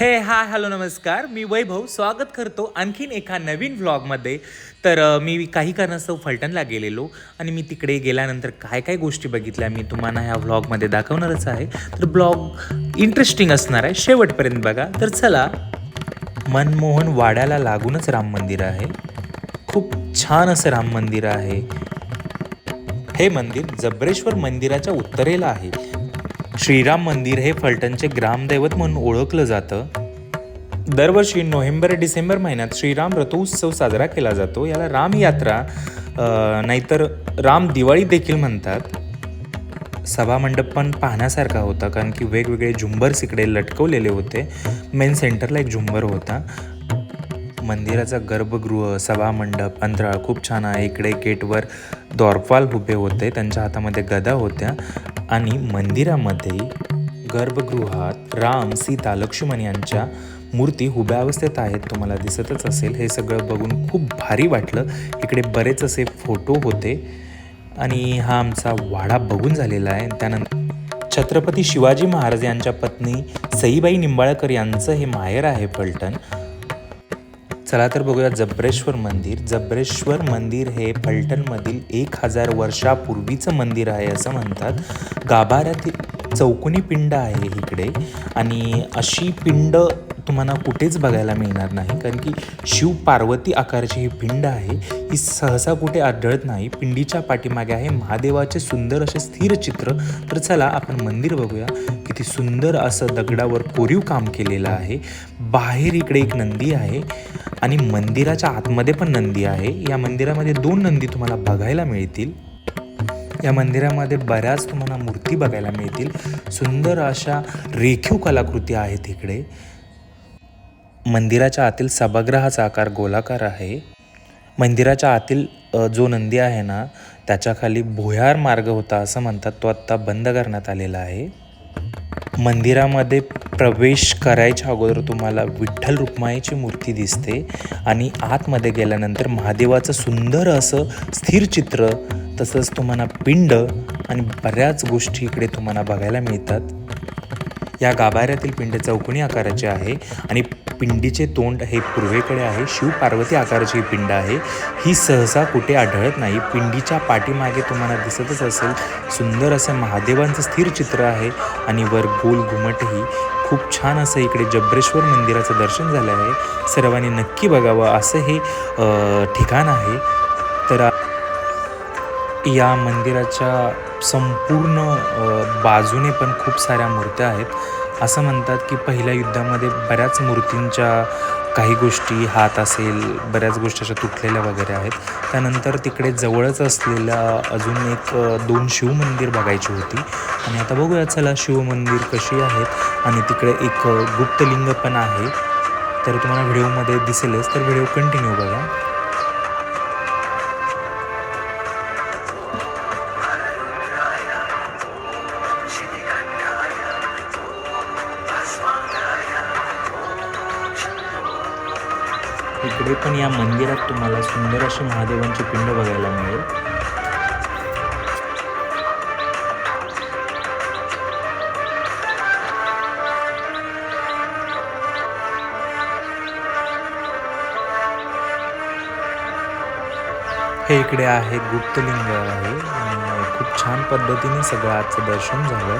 हे hi hello नमस्कार. मी वैभव स्वागत करतो आणखीन एका नवीन व्लॉगमध्ये. तर मी काही कारणास्तव फलटणला गेलेलो आणि मी तिकडे गेल्यानंतर काय काय गोष्टी बघितल्या मी तुम्हाला ह्या व्लॉगमध्ये दाखवणारच आहे. तर ब्लॉग इंटरेस्टिंग असणार आहे. शेवटपर्यंत बघा. तर चला मनमोहन वाड्याला लागूनच राम मंदिर आहे. खूप छान असं राम मंदिर आहे. हे मंदिर जबरेश्वर मंदिराच्या उत्तरेला आहे. श्रीराम मंदिर हे फलटणचे ग्रामदैवत म्हणून ओळखलं जातं. दरवर्षी नोव्हेंबर डिसेंबर महिन्यात श्रीराम रथोत्सव साजरा केला जातो. याला राम यात्रा नाहीतर राम दिवाळी देखील म्हणतात. सभामंडप पण पाहण्यासारखा होता कारण की वेगवेगळे झुंबर्स इकडे लटकवलेले होते. मेन सेंटरला एक झुंबर होता. मंदिराचा गर्भगृह सभामंडप अंतराळ खूप छान आहे. इकडे गेटवर दॉर्फाल उभे होते. त्यांच्या हातामध्ये गदा होत्या. आणि मंदिरामध्ये गर्भगृहात राम सीता लक्ष्मण यांच्या मूर्ती उभ्या अवस्थेत आहेत. तुम्हाला दिसतच असेल. हे सगळं बघून खूप भारी वाटलं. इकडे बरेच असे फोटो होते. आणि हा आमचा वाडा बघून झालेला आहे. त्यानंतर छत्रपती शिवाजी महाराज यांच्या पत्नी सईबाई निंबाळकर यांचं हे माहेर आहे फलटण. चला तर बघूया जबरेश्वर मंदिर. जबरेश्वर मंदिर हे फलटणमधील एक हजार वर्षापूर्वीचं मंदिर आहे असं म्हणतात. गाभाऱ्यातील चौकोनी पिंड आहे इकडे. आणि अशी पिंड तुम्हाला कुठेच बघायला मिळणार नाही. कारण की शिव पार्वती आकाराची ही पिंड आहे. ही सहसा कुठे आढळत नाही. पिंडीच्या पाठीमागे आहे महादेवाचे सुंदर असे स्थिर चित्र. तर चला आपण मंदिर बघूया. किती सुंदर असं दगडावर कोरीव काम केलेलं आहे. बाहेर इकडे एक नंदी आहे आणि मंदिराच्या आतमध्ये पण नंदी आहे. या मंदिरामध्ये दोन नंदी तुम्हाला बघायला मिळतील. या मंदिरामध्ये बऱ्याच तुम्हाला मूर्ती बघायला मिळतील. सुंदर अशा रेखीव कलाकृती आहेत इकडे. मंदिराच्या आतील सभागृहाचा आकार गोलाकार आहे. मंदिराच्या आतील जो नंदी आहे ना त्याच्याखाली भुयार मार्ग होता असं म्हणतात. तो आत्ता बंद करण्यात आलेला आहे. मंदिरामध्ये प्रवेश करायच्या अगोदर तुम्हाला विठ्ठल रुक्माईची मूर्ती दिसते आणि आतमध्ये गेल्यानंतर महादेवाचं सुंदर असं स्थिर चित्र तसंच तुम्हाला पिंड आणि बऱ्याच गोष्टी इकडे तुम्हाला बघायला मिळतात. या गाभाऱ्यातील पिंड चौकणी आकाराचे आहे आणि पिंडीचे तोंड हे पूर्वेकडे आहे. शिव पार्वती आकाराची ही पिंड आहे. ही सहसा कुठे आढळत नाही. पिंडीच्या पाठीमागे तुम्हाला दिसतच असेल सुंदर असं महादेवांचं स्थिर चित्र आहे आणि वर गोल घुमटही. खूप छान असं इकडे जबरेश्वर मंदिराचं दर्शन झालं आहे. सर्वांनी नक्की बघावं असं हे ठिकाण आहे. तर या मंदिराच्या संपूर्ण बाजूने पण खूप साऱ्या मूर्त्या आहेत. असं म्हणतात की पहिल्या युद्धामध्ये बऱ्याच मूर्तींच्या काही गोष्टी हात असेल बऱ्याच गोष्टी अशा तुटलेल्या वगैरे आहेत. त्यानंतर तिकडे जवळच असलेलं अजून एक दोन शिवमंदिर बघायची होती. आणि आता बघूया चला शिवमंदिर कशी आहेत. आणि तिकडे एक गुप्तलिंग पण आहे. तर तुम्हाला व्हिडिओमध्ये दिसेलच. तर व्हिडिओ कंटिन्यू बघा. इकडे पण या मंदिरात तुम्हाला सुंदर अशी महादेवांची पिंड बघायला मिळेल. हे इकडे आहे गुप्तलिंग आहे. आणि खूप छान पद्धतीने सगळं आजचं दर्शन झालं.